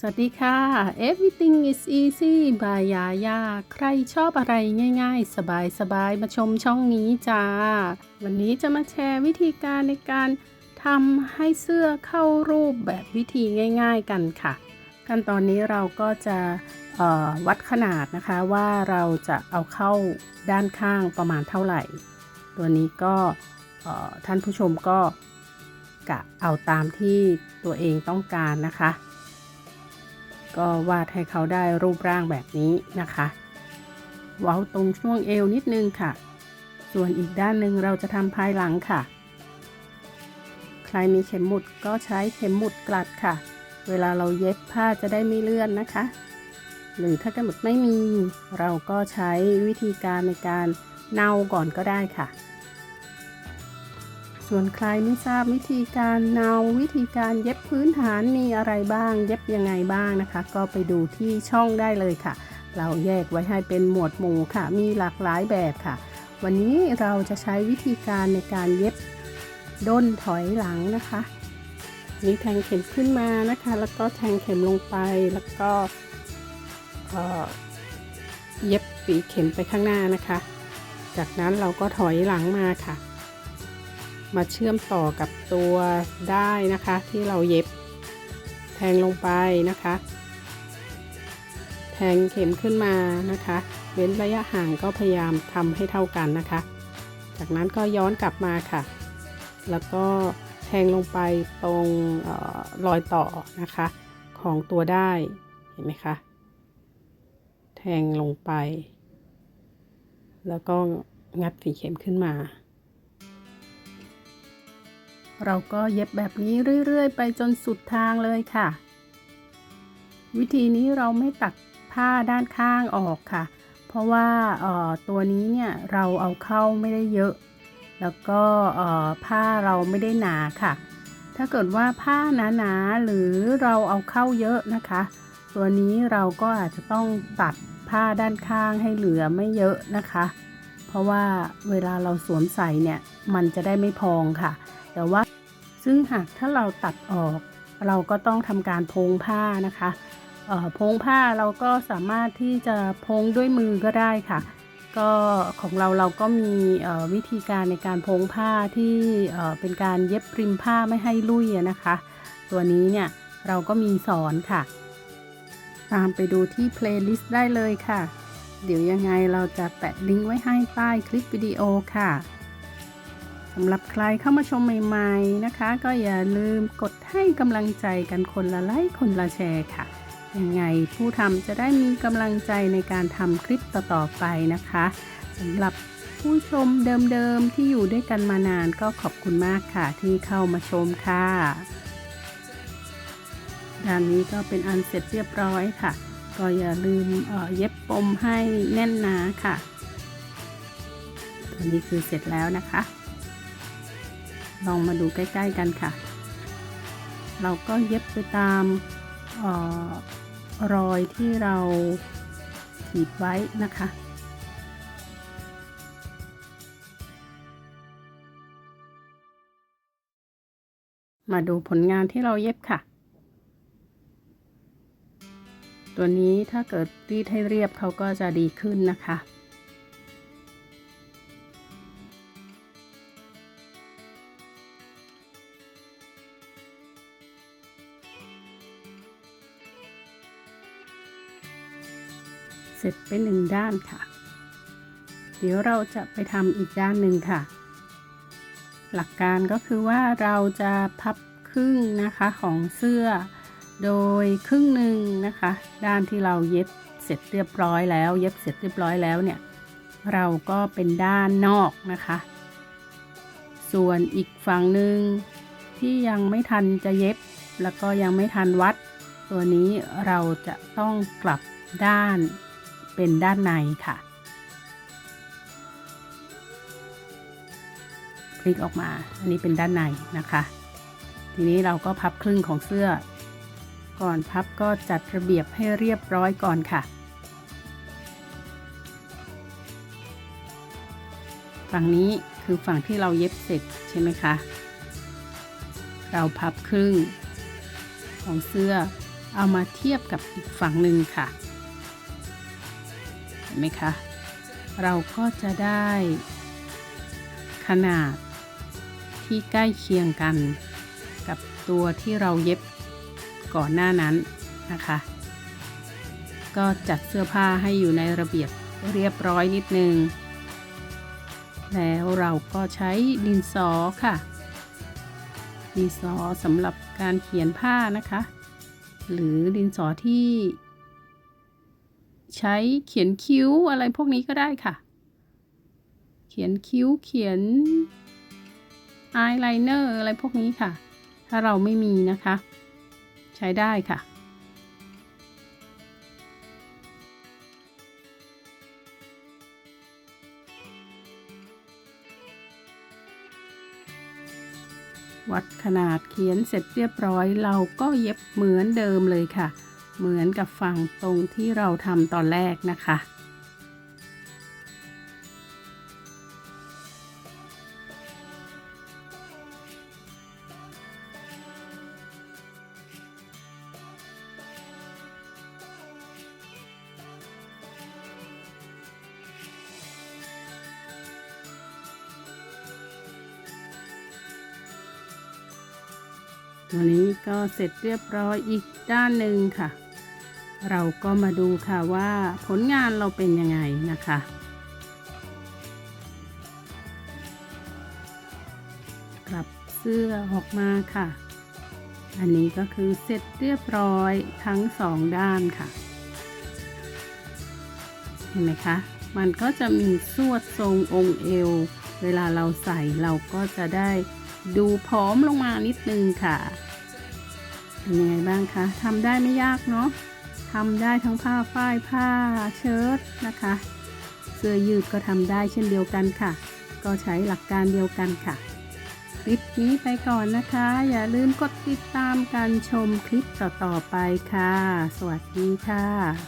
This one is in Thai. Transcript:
สวัสดีค่ะ Everything is easy by ยายาใครชอบอะไรง่ายๆ สบายๆ มาชมช่องนี้จ้า วันนี้จะมาแชร์วิธีการในการทำให้เสื้อเข้ารูปแบบวิธีง่ายๆกันค่ะ ขั้นตอนนี้เราก็จะวัดขนาดนะคะว่าเราจะเอาเข้าด้านข้างประมาณเท่าไหร่ ตัวนี้ก็ท่านผู้ชมก็กะเอาตามที่ตัวเองต้องการนะคะ ก็วาดให้เขาได้รูปร่างแบบนี้นะคะ เว้าตรงช่วงเอวนิดนึงค่ะ ส่วนอีกด้านหนึ่งเราจะทำภายหลังค่ะ ใครมีเข็มหมุดก็ใช้เข็มหมุดกลัดค่ะ เวลาเราเย็บผ้าจะได้ไม่เลื่อนนะคะ หรือถ้าเข็มหมุดไม่มี เราก็ใช้วิธีการในการเนาก่อนก็ได้ค่ะ ส่วนใครไม่ทราบวิธีการเนาวิธีการเย็บพื้นฐานมีอะไรบ้าง เย็บยังไงบ้างนะคะ ก็ไปดูที่ช่องได้เลยค่ะ เราแยกไว้ให้เป็นหมวดหมู่ค่ะ มีหลากหลายแบบค่ะ วันนี้เราจะใช้วิธีการในการเย็บด้นถอยหลังนะคะนี่แทงเข็มขึ้นมานะคะ แล้วก็แทงเข็มลงไปแล้วก็เย็บปีเข็มไปข้างหน้านะคะ จากนั้นเราก็ถอยหลังมาค่ะ มาเชื่อมต่อกับตัวได้นะคะ ที่เราเย็บแทงลงไปนะคะ แทงเข็มขึ้นมานะคะ เว้นระยะห่างก็พยายามทำให้เท่ากันนะคะ จากนั้นก็ย้อนกลับมาค่ะ แล้วก็แทงลงไปตรงออรอยต่อนะคะ ของตัวได้เห็นไหมคะ แทงลงไป แล้วก็งัดฝีเข็มขึ้นมา เราก็เย็บแบบนี้เรื่อยๆ ไปจนสุดทางเลยค่ะ วิธีนี้เราไม่ตัดผ้าด้านข้างออกค่ะ เพราะว่าตัวนี้เนี่ยเราเอาเข้าไม่ได้เยอะ แล้วก็ผ้าเราไม่ได้หนาค่ะ ถ้าเกิดว่าผ้าหนาๆหรือเราเอาเข้าเยอะนะคะ ตัวนี้เราก็อาจจะต้องตัดผ้าด้านข้างให้เหลือไม่เยอะนะคะ เพราะว่าเวลาเราสวมใส่เนี่ยมันจะได้ไม่พองค่ะ แต่ว่า ซึ่งหากถ้าเราตัดออก เราก็ต้องทำการพงผ้านะคะพงผ้าเราก็สามารถที่จะพงด้วยมือก็ได้ค่ะ ก็ของเราเราก็มีวิธีการในการพงผ้าที่เป็นการเย็บริมผ้าไม่ให้ลุ่ยนะคะ ตัวนี้เนี่ยเราก็มีสอนค่ะ ตามไปดูที่เพลย์ลิสต์ได้เลยค่ะ เดี๋ยวยังไงเราจะแปะลิงก์ไว้ให้ใต้คลิปวิดีโอค่ะ สำหรับใครเข้ามาชมใหม่ ๆนะคะ ก็อย่าลืมกดให้กำลังใจกันคนละไลค์คนละแชร์ค่ะ ยังไงผู้ทำจะได้มีกำลังใจในการทำคลิปต่อๆไปนะคะสำหรับผู้ชมเดิมๆที่อยู่ด้วยกันมานานก็ขอบคุณมากค่ะที่เข้ามาชมค่ะด้านนี้ก็เป็นอันเสร็จเรียบร้อยค่ะ ก็อย่าลืมเออเย็บปมให้แน่นหนาค่ะตัวนี้คือเสร็จแล้วนะคะ ลองมาดูใกล้ ๆ กันค่ะ เราก็เย็บไปตามออรอยที่เราขีดไว้นะคะมาดูผลงานที่เราเย็บค่ะ ตัวนี้ถ้าเกิดรีดให้เรียบเขาก็จะดีขึ้นนะคะ เสร็จไปหนึ่งด้านค่ะ เดี๋ยวเราจะไปทำอีกด้านหนึ่งค่ะ หลักการก็คือว่าเราจะพับครึ่งนะคะของเสื้อ โดยครึ่งหนึ่งนะคะ ด้านที่เราเย็บเสร็จเรียบร้อยแล้ว เย็บเสร็จเรียบร้อยแล้วเนี่ย เราก็เป็นด้านนอกนะคะ ส่วนอีกฝั่งหนึ่งที่ยังไม่ทันจะเย็บ แล้วก็ยังไม่ทันวัด ตัวนี้เราจะต้องกลับด้าน เป็นด้านในค่ะ พลิกออกมา อันนี้เป็นด้านในนะคะ ทีนี้เราก็พับครึ่งของเสื้อ ก่อนพับก็จัดระเบียบให้เรียบร้อยก่อนค่ะ ฝั่งนี้คือฝั่งที่เราเย็บเสร็จใช่ไหมคะ เราพับครึ่งของเสื้อเอามาเทียบกับอีกฝั่งหนึ่งค่ะ ไหมคะ เราก็จะได้ ขนาดที่ใกล้เคียงกันกับตัวที่เราเย็บก่อนหน้านั้นนะคะ ก็จัดเสื้อผ้าให้อยู่ในระเบียบเรียบร้อยนิดนึง แล้วเราก็ใช้ดินสอค่ะ ดินสอสำหรับการเขียนผ้านะคะ หรือดินสอที่ ใช้เขียนคิ้วอะไรพวกนี้ก็ได้ค่ะ เขียนคิ้วเขียนอายไลเนอร์อะไรพวกนี้ค่ะ ถ้าเราไม่มีนะคะ ใช้ได้ค่ะ วัดขนาดเขียนเสร็จเรียบร้อย เราก็เย็บเหมือนเดิมเลยค่ะ เหมือนกับฝั่งตรงที่เราทำตอนแรกนะคะ ตัวนี้ก็เสร็จเรียบร้อยอีกด้านหนึ่งค่ะ เราก็มาดูค่ะว่าผลงานเราเป็นยังไงนะคะ กลับเสื้อออกมาค่ะ อันนี้ก็คือเสร็จเรียบร้อยทั้งสองด้านค่ะ เห็นไหมคะ มันก็จะมีสวดทรงองค์เอว เวลาเราใส่เราก็จะได้ดูผอมลงมานิดนึงค่ะ เป็นยังไงบ้างคะทำได้ไม่ยากเนาะ ทำได้ทั้งผ้าฝ้ายผ้าเชิ้ตนะคะ เสื้อยืดก็ทำได้เช่นเดียวกันค่ะ ก็ใช้หลักการเดียวกันค่ะ คลิปนี้ไปก่อนนะคะ อย่าลืมกดติดตามการชมคลิปต่อๆไปค่ะ สวัสดีค่ะ